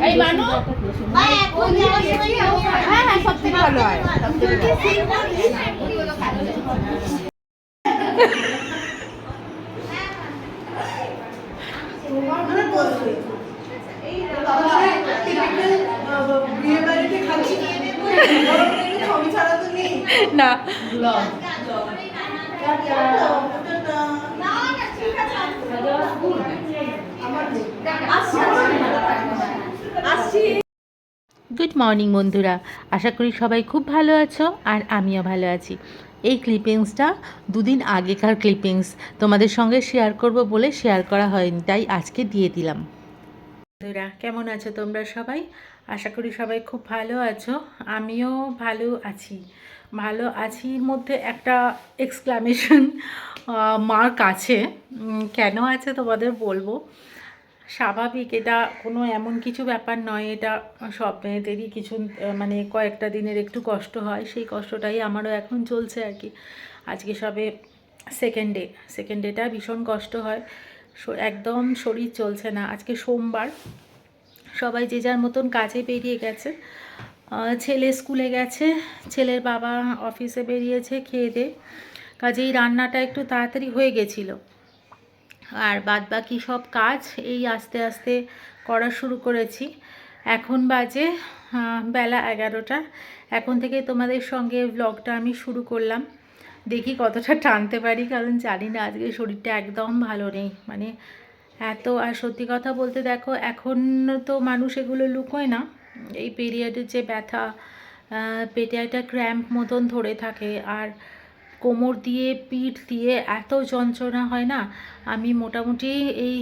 এই মানু হ্যাঁ হ্যাঁ সব থেকে ভালো। না। গুড মর্নিং বন্ধুরা। আশা করি সবাই খুব ভালো আছো আর আমিও ভালো আছি। এই ক্লিপিংসটা দুদিন আগেকার ক্লিপিংস তোমাদের সঙ্গে শেয়ার করব বলে শেয়ার করা হয়নি, তাই আজকে দিয়ে দিলাম। বন্ধুরা, কেমন আছো তোমরা সবাই? আশা করি সবাই খুব ভালো আছো। আমিও ভালো আছি। ভালো আছির মধ্যে একটা এক্সক্লামেশন মার্ক আছে। কেন আছে তোমাদের বলব? স্বাভাবিক, এটা কোনো এমন কিছু ব্যাপার নয়, এটা সব মেয়েদেরই কিছু মানে কয়েকটা দিনের একটু কষ্ট হয়, সেই কষ্টটাই আমারও এখন চলছে আর কি। আজকে সবে সেকেন্ড ডে সেকেন্ড ডেটা ভীষণ কষ্ট হয় একদম শরীর চলছে না। আজকে সোমবার, সবাই যে যার মতন কাজে বেরিয়ে গেছে ছেলে স্কুলে গেছে, ছেলের বাবা অফিসে বেরিয়েছে, খেয়ে দে, কাজেই রান্নাটা একটু তাড়াতাড়ি হয়ে গেছিল। আর বাদ বাকি সব কাজ এই আস্তে আস্তে করা শুরু করেছি। এখন বাজে বেলা এগারোটা। এখন থেকে তোমাদের সঙ্গে ব্লগটা আমি শুরু করলাম। দেখি কতটা টানতে পারি, কারণ জানি না আজকে শরীরটা একদম ভালো নেই। মানে এত, আর সত্যি কথা বলতে দেখো, এখন তো মানুষ এগুলো লুকোয় না। এই পিরিয়ডের যে ব্যথা পেটে একটা ক্র্যাম্প মতন ধরে থাকে। আর কোমর দিয়ে, পিঠ দিয়ে এত যন্ত্রণা হয় না? আমি মোটামুটি এই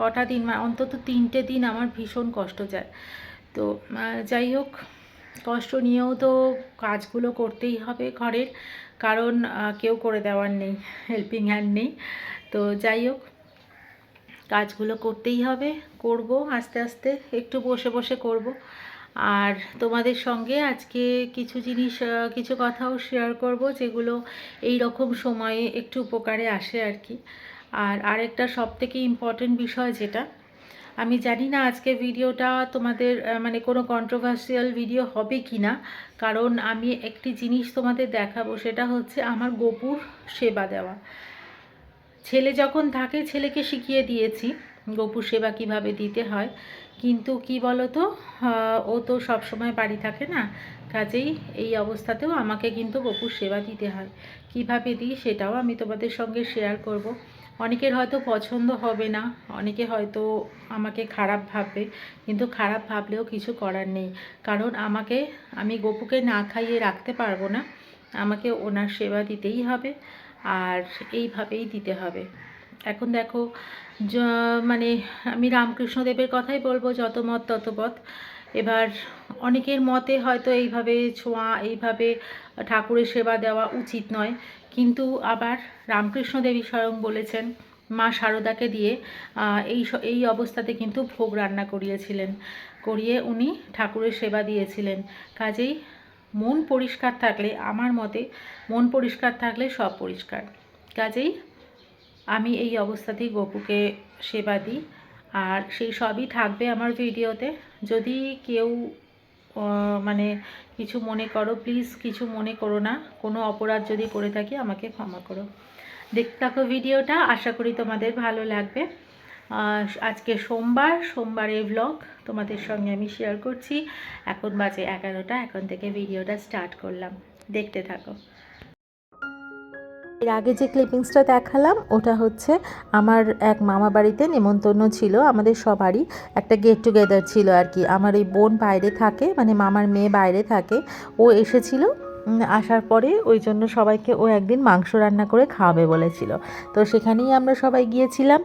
কটা দিন মানে অন্তত তিনটে দিন আমার ভীষণ কষ্ট যায়। তো যাই হোক, কষ্ট নিয়েও তো কাজগুলো করতেই হবে ঘরের, কারণ কেউ করে দেওয়ার নেই হেল্পিং হ্যান্ড নেই। তো যাই হোক, কাজগুলো করতেই হবে, করব আস্তে আস্তে, একটু বসে বসে করব। আর তোমাদের সঙ্গে আজকে কিছু জিনিস কিছু কথাও শেয়ার করব যেগুলো এই রকম সময়ে একটু উপকারে আসে আর কি। আর আরেকটা সব থেকে ইম্পর্টেন্ট বিষয় যেটা, আমি জানি না আজকে ভিডিওটা তোমাদের মানে কোনো কন্ট্রোভার্সিয়াল ভিডিও হবে কি না কারণ আমি একটি জিনিস তোমাদের দেখাবো, সেটা হচ্ছে আমার গোপুর সেবা দেওয়া। ছেলে যখন থাকে, ছেলেকে শিখিয়ে দিয়েছি গপু সেবা কীভাবে দিতে হয়? কিন্তু কি বলো তো ও তো সবসময় বাড়ি থাকে না, কাজেই এই অবস্থাতেও আমাকে কিন্তু গপুর সেবা দিতে হয়। কীভাবে দিই সেটাও আমি তোমাদের সঙ্গে শেয়ার করব। অনেকের হয়তো পছন্দ হবে না, অনেকে হয়তো আমাকে খারাপ ভাববে, কিন্তু খারাপ ভাবলেও কিছু করার নেই। কারণ আমাকে, আমি গপুকে না খাইয়ে রাখতে পারব না, আমাকে ওনার সেবা দিতেই হবে, আর এইভাবেই দিতে হবে। এখন দেখো মানে আমি রামকৃষ্ণদেবের কথাই বলব, যত মত তত পথ। এবার অনেকের মতে হয়তো এইভাবে ছোঁয়া, এইভাবে ঠাকুরের সেবা দেওয়া উচিত নয়। কিন্তু আবার রামকৃষ্ণদেবী স্বয়ং বলেছেন, মা শারদাকে দিয়ে এই এই অবস্থাতে কিন্তু ভোগ রান্না করিয়েছিলেন। করিয়ে উনি ঠাকুরের সেবা দিয়েছিলেন। কাজেই মন পরিষ্কার থাকলে, আমার মতে মন পরিষ্কার থাকলে সব পরিষ্কার। কাজেই আমি এই অবস্থাতেই গপুকে সেবা দিই। আর সেই সবই থাকবে আমার ভিডিওতে। যদি কেউ মানে কিছু মনে করো প্লিজ কিছু মনে করো না, কোনো অপরাধ যদি করে থাকি, আমাকে ক্ষমা করো। দেখতে থাকো ভিডিওটা, আশা করি তোমাদের ভালো লাগবে। আজকে সোমবার, সোমবারের ব্লগ তোমাদের সঙ্গে আমি শেয়ার করছি। এখন বাজে এগারোটা, এখন থেকে ভিডিওটা স্টার্ট করলাম। দেখতে থাকো। এর আগে যে ক্লিপিংসটা দেখালাম, ওটা হচ্ছে আমার এক মামা বাড়িতে নেমন্তন্ন ছিল, আমাদের সবারই একটা গেট টুগেদার ছিল আর কি আমার ওই বোন বাইরে থাকে মানে মামার মেয়ে বাইরে থাকে, ও এসেছিল আসার পরে ওই জন্য সবাইকে ও একদিন মাংস রান্না করে খাওয়াবে বলেছিল। তো সেখানেই আমরা সবাই গিয়েছিলাম,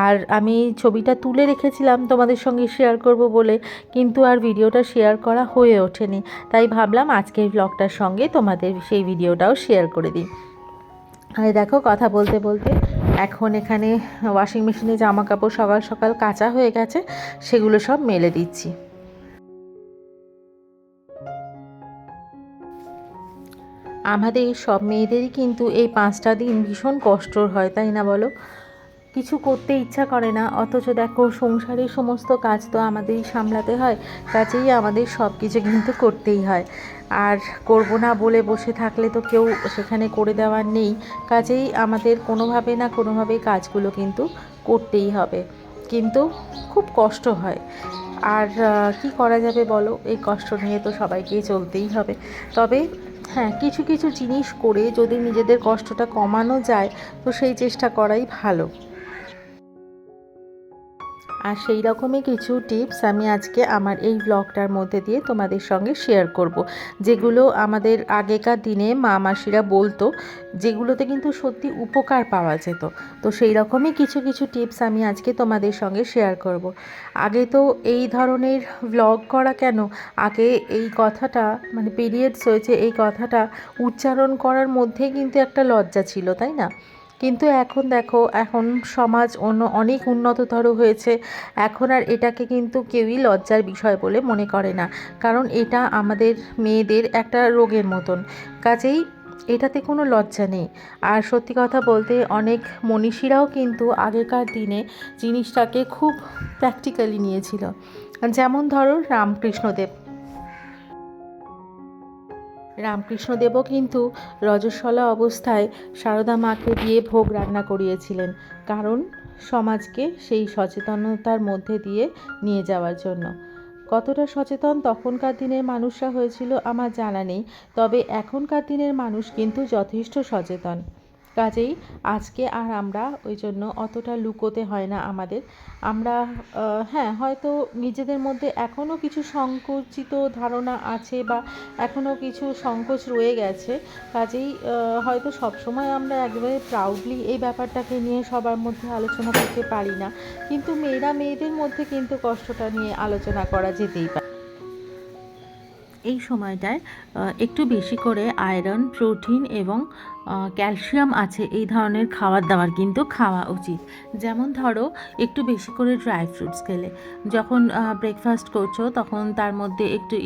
আর আমি ছবিটা তুলে রেখেছিলাম তোমাদের সঙ্গে শেয়ার করব বলে, কিন্তু আর ভিডিওটা শেয়ার করা হয়ে ওঠেনি। তাই ভাবলাম আজকের ব্লগটার সঙ্গে তোমাদের সেই ভিডিওটাও শেয়ার করে দিই। আর দেখো, কথা বলতে বলতে এখন এখানে ওয়াশিং মেশিনে জামা কাপড় সকাল সকাল কাঁচা হয়ে গেছে, সেগুলো সব মেলে দিচ্ছি। আমাদের সব মেয়েদেরই কিন্তু এই পাঁচটা দিন ভীষণ কষ্টর হয়, তাই না বলো? কিছু করতে ইচ্ছা করে না, অথচ দেখো সংসারের সমস্ত কাজ তো আমাদেরই সামলাতে হয়, কাজেই আমাদের সব কিছু কিন্তু করতেই হয়। আর করব না বলে বসে থাকলে তো কেউ সেখানে করে দেওয়ার নেই, কাজেই আমাদের কোনোভাবে না কোনোভাবে কাজগুলো কিন্তু করতেই হবে। কিন্তু খুব কষ্ট হয়। আর কি করা যাবে বলো? এই কষ্ট নিয়ে তো সবাইকেই চলতেই হবে। তবে হ্যাঁ কিছু কিছু জিনিস করে যদি নিজেদের কষ্টটা কমানো যায়, তো সেই চেষ্টা করাই ভালো। আর সেই রকমই কিছু টিপস আমি আজকে আমার এই ব্লগটার মধ্যে দিয়ে তোমাদের সঙ্গে শেয়ার করব। যেগুলো আমাদের আগেকার দিনে মা মাসিরা বলতো, যেগুলোতে কিন্তু সত্যি উপকার পাওয়া যেত। তো সেই রকমই কিছু কিছু টিপস আমি আজকে তোমাদের সঙ্গে শেয়ার করব। আগে তো এই ধরনের ব্লগ করা কেন? আগে এই কথাটা মানে পিরিয়ডস হয়েছে, এই কথাটা উচ্চারণ করার মধ্যেই কিন্তু একটা লজ্জা ছিল, তাই না? কিন্তু এখন দেখো, এখন সমাজ অন্য, অনেক উন্নততর হয়েছে। এখন আর এটাকে কিন্তু কেউই লজ্জার বিষয় বলে মনে করে না। কারণ এটা আমাদের মেয়েদের একটা রোগের মতন। কাজেই এটাতে কোনো লজ্জা নেই। আর সত্যি কথা বলতে অনেক মনীষীরাও কিন্তু আগেকার দিনে জিনিসটাকে খুব প্র্যাকটিক্যালি নিয়েছিল। যেমন ধরো রামকৃষ্ণদেব। রামকৃষ্ণদেবও কিন্তু রজস্বলা অবস্থায় সারদা মাকে দিয়ে ভোগ রান্না করিয়েছিলেন, কারণ সমাজকে সেই সচেতনতার মধ্যে দিয়ে নিয়ে যাওয়ার জন্য। কতটা সচেতন তখনকার দিনের মানুষরা হয়েছিল আমার জানা নেই, তবে এখনকার দিনের মানুষ কিন্তু যথেষ্ট সচেতন। কাজেই আজকে আর আমরা ওই জন্য অতটা লুকোতে হয় না আমাদের। আমরা হ্যাঁ হয়তো নিজেদের মধ্যে এখনও কিছু সংকুচিত ধারণা আছে বা এখনও কিছু সংকোচ রয়ে গেছে। কাজেই হয়তো সবসময় আমরা একবারে প্রাউডলি এই ব্যাপারটাকে নিয়ে সবার মধ্যে আলোচনা করতে পারি না। কিন্তু মেয়েরা মেয়েদের মধ্যে কিন্তু কষ্টটা নিয়ে আলোচনা করা যেতেই পারে। এই সময়টায় একটু বেশি করে আয়রন, প্রোটিন এবং ক্যালসিয়াম আছে এই ধরনের খাবার দাবার কিন্তু খাওয়া উচিত। যেমন ধরো, একটু বেশি করে ড্রাই ফ্রুটস খেলে। যখন ব্রেকফাস্ট করছ, তখন তার মধ্যে একটু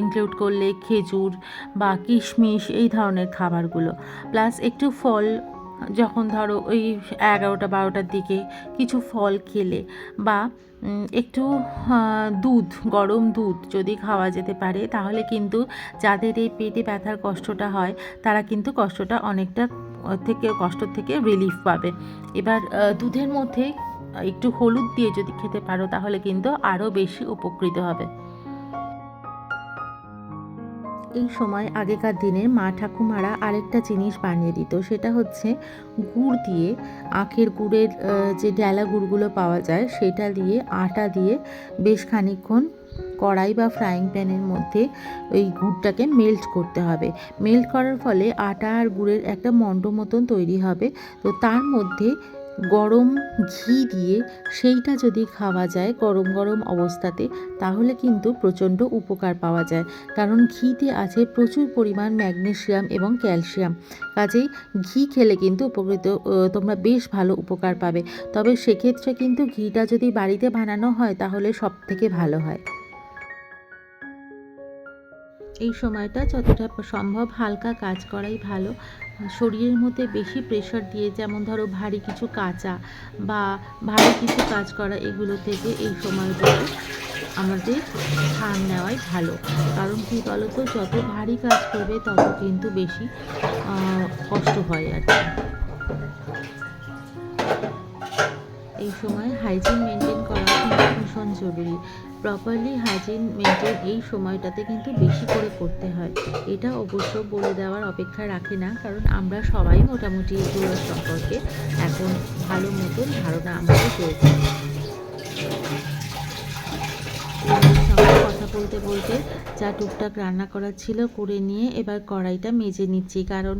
ইনক্লুড করলে খেজুর বা কিশমিশ এই ধরনের খাবারগুলো। প্লাস একটু ফল, যখন ধরো ওই এগারোটা বারোটার দিকে কিছু ফল খেলে বা একটু দুধ, গরম দুধ যদি খাওয়া যেতে পারে, তাহলে কিন্তু যাদের এই পেটে ব্যথার কষ্টটা হয়, তারা কিন্তু কষ্টটা অনেকটা থেকে, কষ্ট থেকে রিলিফ পাবে। এবার দুধের মধ্যে একটু হলুদ দিয়ে যদি খেতে পারো, তাহলে কিন্তু আরও বেশি উপকৃত হবে। এই সময় আগেকার দিনে মা ঠাকুমারা আরেকটা জিনিস বানিয়ে দিত, সেটা হচ্ছে গুড় দিয়ে আখের গুড়ের যে ডেলা গুড়গুলো পাওয়া যায় সেটা দিয়ে আটা দিয়ে বেশ খানিকক্ষণ কড়াই বা ফ্রাইং প্যানের মধ্যে ওই গুড়টাকে মেল্ট করতে হবে। মেল্ট করার ফলে আটা আর গুড়ের একটা মণ্ড মতন তৈরি হবে। তো তার মধ্যে গরম ঘি দিয়ে সেইটা যদি খাওয়া যায় গরম গরম অবস্থাতে, তাহলে কিন্তু প্রচণ্ড উপকার পাওয়া যায়। কারণ ঘিতে আছে প্রচুর পরিমাণ ম্যাগনেসিয়াম এবং ক্যালসিয়াম। কাজেই ঘি খেলে কিন্তু উপকৃত তোমরা বেশ ভালো উপকার পাবে। তবে সেক্ষেত্রে কিন্তু ঘিটা যদি বাড়িতে বানানো হয়, তাহলে সব থেকে ভালো হয়। এই সময়টা যতটা সম্ভব হালকা কাজ করাই ভালো। শরীরের মধ্যে বেশি প্রেশার দিয়ে যেমন ধরো ভারী কিছু কাঁচা বা ভারী কিছু কাজ করা এগুলো থেকে এই সময়গুলো আমাদের ছাড় নেওয়াই ভালো। কারণ কী বলতো, যত ভারী কাজ করবে তত কিন্তু বেশি কষ্ট হয় আর কি। এই সময় হাইজিন মেনটেন করা কিন্তু ভীষণ জরুরি। প্রপারলি হাইজিন মেনটেন এই সময়টাতে কিন্তু বেশি করে করতে হয়। এটা অবশ্য বলে দেওয়ার অপেক্ষা রাখে না, কারণ আমরা সবাই মোটামুটি এগুলোর সম্পর্কে এখন ভালো মতন ধারণা আমাদের পেয়েছি এর সঙ্গে কথা বলতে বলতে যা টুকটাক রান্না করা ছিল করে নিয়ে এবার কড়াইটা মেজে নিচ্ছি। কারণ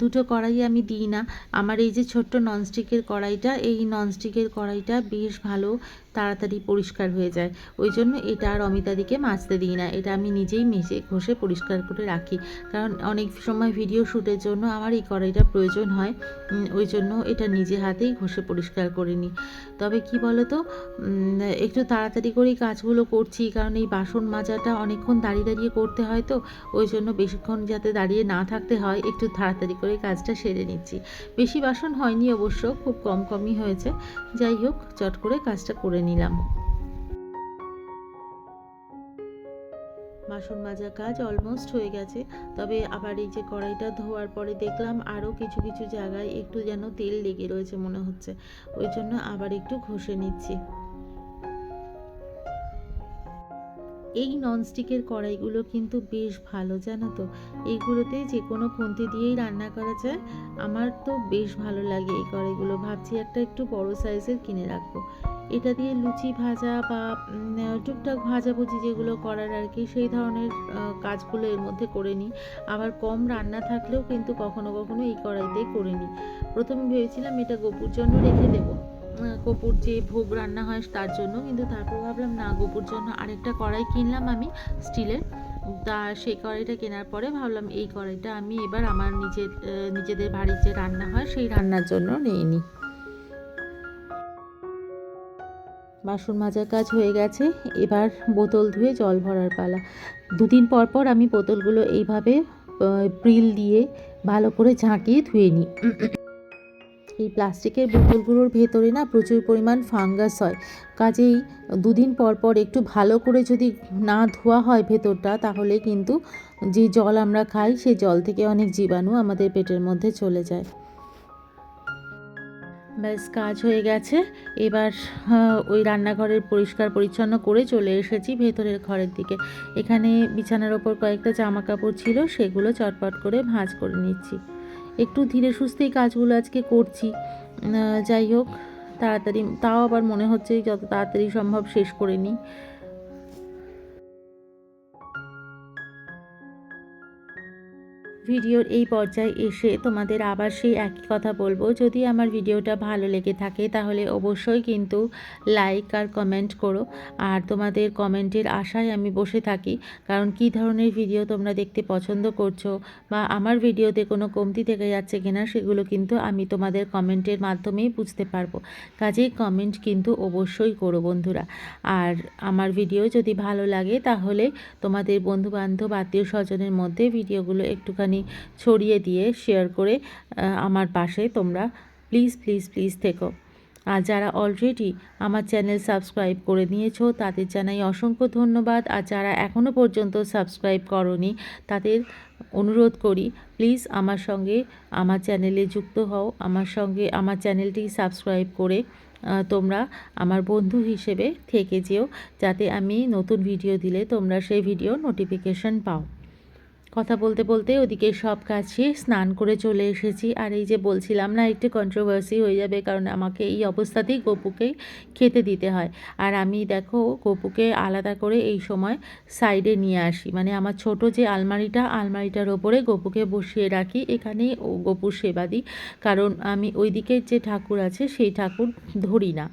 দুটো কড়াই আমি দিই না। আমার এই যে ছোট্ট ননস্টিকের কড়াইটা, এই ননস্টিকের কড়াইটা বেশ ভালো তাড়াতাড়ি পরিষ্কার হয়ে যায়। ওই জন্য এটা আর অমিতাদিকে মাজতে দিই না। এটা আমি নিজেই মেজে ঘষে পরিষ্কার করে রাখি। কারণ অনেক সময় ভিডিও শ্যুটের জন্য আমার এই কড়াইটা প্রয়োজন হয়। ওই জন্য এটা নিজে হাতেই ঘষে পরিষ্কার করে নিই। তবে কি বলো তো একটু তাড়াতাড়ি করেই কাজগুলো করছি। কারণ এই বাসন মাজাটা অনেকক্ষণ দাঁড়িয়ে দাঁড়িয়ে করতে হয় তো। ওই জন্য বেশিক্ষণ যাতে দাঁড়িয়ে না থাকতে হয়, একটু তাড়াতাড়ি করে কাজটা সেরে নিচ্ছি। বেশি বাসন হয়নি অবশ্য, খুব কম কমই হয়েছে। যাই হোক, চট করে কাজটা করে নিলাম। বাসন মাজা কাজ অলমোস্ট হয়ে গেছে। তবে আবার এই যে কড়াইটা ধোয়ার পরে দেখলাম আরও কিছু কিছু জায়গায় একটু যেন তেল লেগে রয়েছে মনে হচ্ছে। ওই জন্য আবার একটু ঘষে নিচ্ছি। এই ননস্টিকের কড়াইগুলো কিন্তু বেশ ভালো, জানো তো? এইগুলোতে যে কোনো খুন্তি দিয়েই রান্না করা যায়। আমার তো বেশ ভালো লাগে এই কড়াইগুলো। ভাবছি একটা একটু বড় সাইজের কিনে রাখব। এটা দিয়ে লুচি ভাজা বা টুকটাক ভাজাভুজি যেগুলো করার আর কি, সেই ধরনের কাজগুলো এর মধ্যে করে নিই। আবার কম রান্না থাকলেও কিন্তু কখনো কখনো এই কড়াইতেই করে নিই। প্রথমে ভেবেছিলাম এটা গোপুর জন্য রেখে দেবো। গোপুর যে ভোগ রান্না হয় তার জন্য, কিন্তু তারপর ভাবলাম, না, গোপুর জন্য আরেকটা কড়াই কিনলাম আমি স্টিলের। তা সেই কড়াইটা কেনার পরে ভাবলাম, এই কড়াইটা আমি এবার আমার নিজের নিজেদের বাড়ির যে রান্না হয়, সেই রান্নার জন্য নিয়ে নিই। বাসন মাজার কাজ হয়ে গেছে, এবার বোতল ধুয়ে জল ভরার পালা। দুদিন পর পর আমি বোতলগুলো এইভাবে প্রিল দিয়ে ভালো করে ঝাঁকিয়ে ধুয়ে নিই। এই প্লাস্টিকের বোতলগুলোর ভেতরে না প্রচুর পরিমাণ ফাঙ্গাস হয়। কাজেই দুদিন পর পর একটু ভালো করে যদি না ধোয়া হয় ভেতরটা, তাহলে কিন্তু যে জল আমরা খাই সেই জল থেকে অনেক জীবাণু আমাদের পেটের মধ্যে চলে যায়। ব্যাস, কাজ হয়ে গেছে। এবার ওই রান্নাঘরের পরিষ্কার পরিচ্ছন্ন করে চলে এসেছি ভেতরের ঘরের দিকে। এখানে বিছানার ওপর কয়েকটা জামা কাপড় ছিল, সেগুলো চটপট করে ভাঁজ করে নিচ্ছি। একটু ধীরে সুস্থেই কাজগুলো আজকে করছি। যাই হোক, তাড়াতাড়ি, তাও আবার মনে হচ্ছে যত তাড়াতাড়ি সম্ভব শেষ করে নিই। ভিডিওর এই পর্যায়ে এসে তোমাদের আবার সেই একই কথা বলব। যদি আমার ভিডিওটা ভালো লেগে থাকে, তাহলে অবশ্যই কিন্তু লাইক আর কমেন্ট করো। আর তোমাদের কমেন্টের আশায় আমি বসে থাকি, কারণ কী ধরনের ভিডিও তোমরা দেখতে পছন্দ করছ বা আমার ভিডিওতে কোনো কমতি থেকে যাচ্ছে কিনা, সেগুলো কিন্তু আমি তোমাদের কমেন্টের মাধ্যমেই বুঝতে পারব। কাজেই কমেন্ট কিন্তু অবশ্যই করো বন্ধুরা। আর আমার ভিডিও যদি ভালো লাগে, তাহলে তোমাদের বন্ধু বান্ধব আত্মীয় স্বজনের মধ্যে ভিডিওগুলো একটুখানি ছড়িয়ে দিয়ে শেয়ার করে আমার পাশে তোমরা প্লিজ প্লিজ প্লিজ থেকো। আর যারা অলরেডি আমার চ্যানেল সাবস্ক্রাইব করে নিয়েছো, তাদের জানাই অসংখ্য ধন্যবাদ। আর যারা এখনও পর্যন্ত সাবস্ক্রাইব করনি, তাদের অনুরোধ করি প্লিজ আমার সঙ্গে আমার চ্যানেলে যুক্ত হও। আমার সঙ্গে আমার চ্যানেলটি সাবস্ক্রাইব করে তোমরা আমার বন্ধু হিসেবে থেকে যেও, যাতে আমি নতুন ভিডিও দিলে তোমরা সেই ভিডিও নোটিফিকেশন পাও। কথা বলতে বলতে ওদিকে সব শেষ, স্নান করে চলে এসেছি। আর এই যে বলছিলাম না, একটু কন্ট্রোভার্সি হয়ে যাবে কারণ আমাকে এই অবস্থাতেই গপুকে খেতে দিতে হয়। আর আমি দেখো গপুকে আলাদা করে এই সময় সাইডে নিয়ে আসি। মানে আমার ছোট যে আলমারিটা, আলমারিটার ওপরে গপুকে বসিয়ে রাখি। এখানেই ও গপুর সেবা দিই। কারণ আমি ওই দিকের যে ঠাকুর আছে, সেই ঠাকুর ধরি না।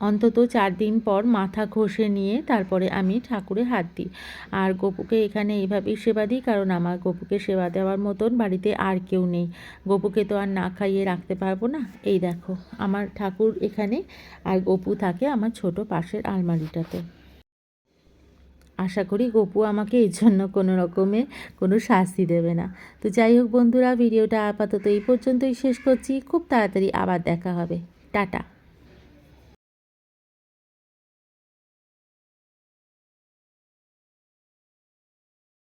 অন্তত চার দিন পর মাথা ঘষে নিয়ে তারপরে আমি ঠাকুরে হাত দিই। আর গপুকে এখানে এইভাবেই সেবা দিই, কারণ আমার গপুকে সেবা দেওয়ার মতন বাড়িতে আর কেউ নেই। গপুকে তো আর না খাইয়ে রাখতে পারব না। এই দেখো, আমার ঠাকুর এখানে আর গপু থাকে আমার ছোট পাশের আলমারিটাতে। আশা করি গপু আমাকে এর জন্য কোনো রকমের কোনো শাস্তি দেবে না। তো যাই হোক বন্ধুরা, ভিডিওটা আপাতত এই পর্যন্তই শেষ করছি। খুব তাড়াতাড়ি আবার দেখা হবে। টাটা।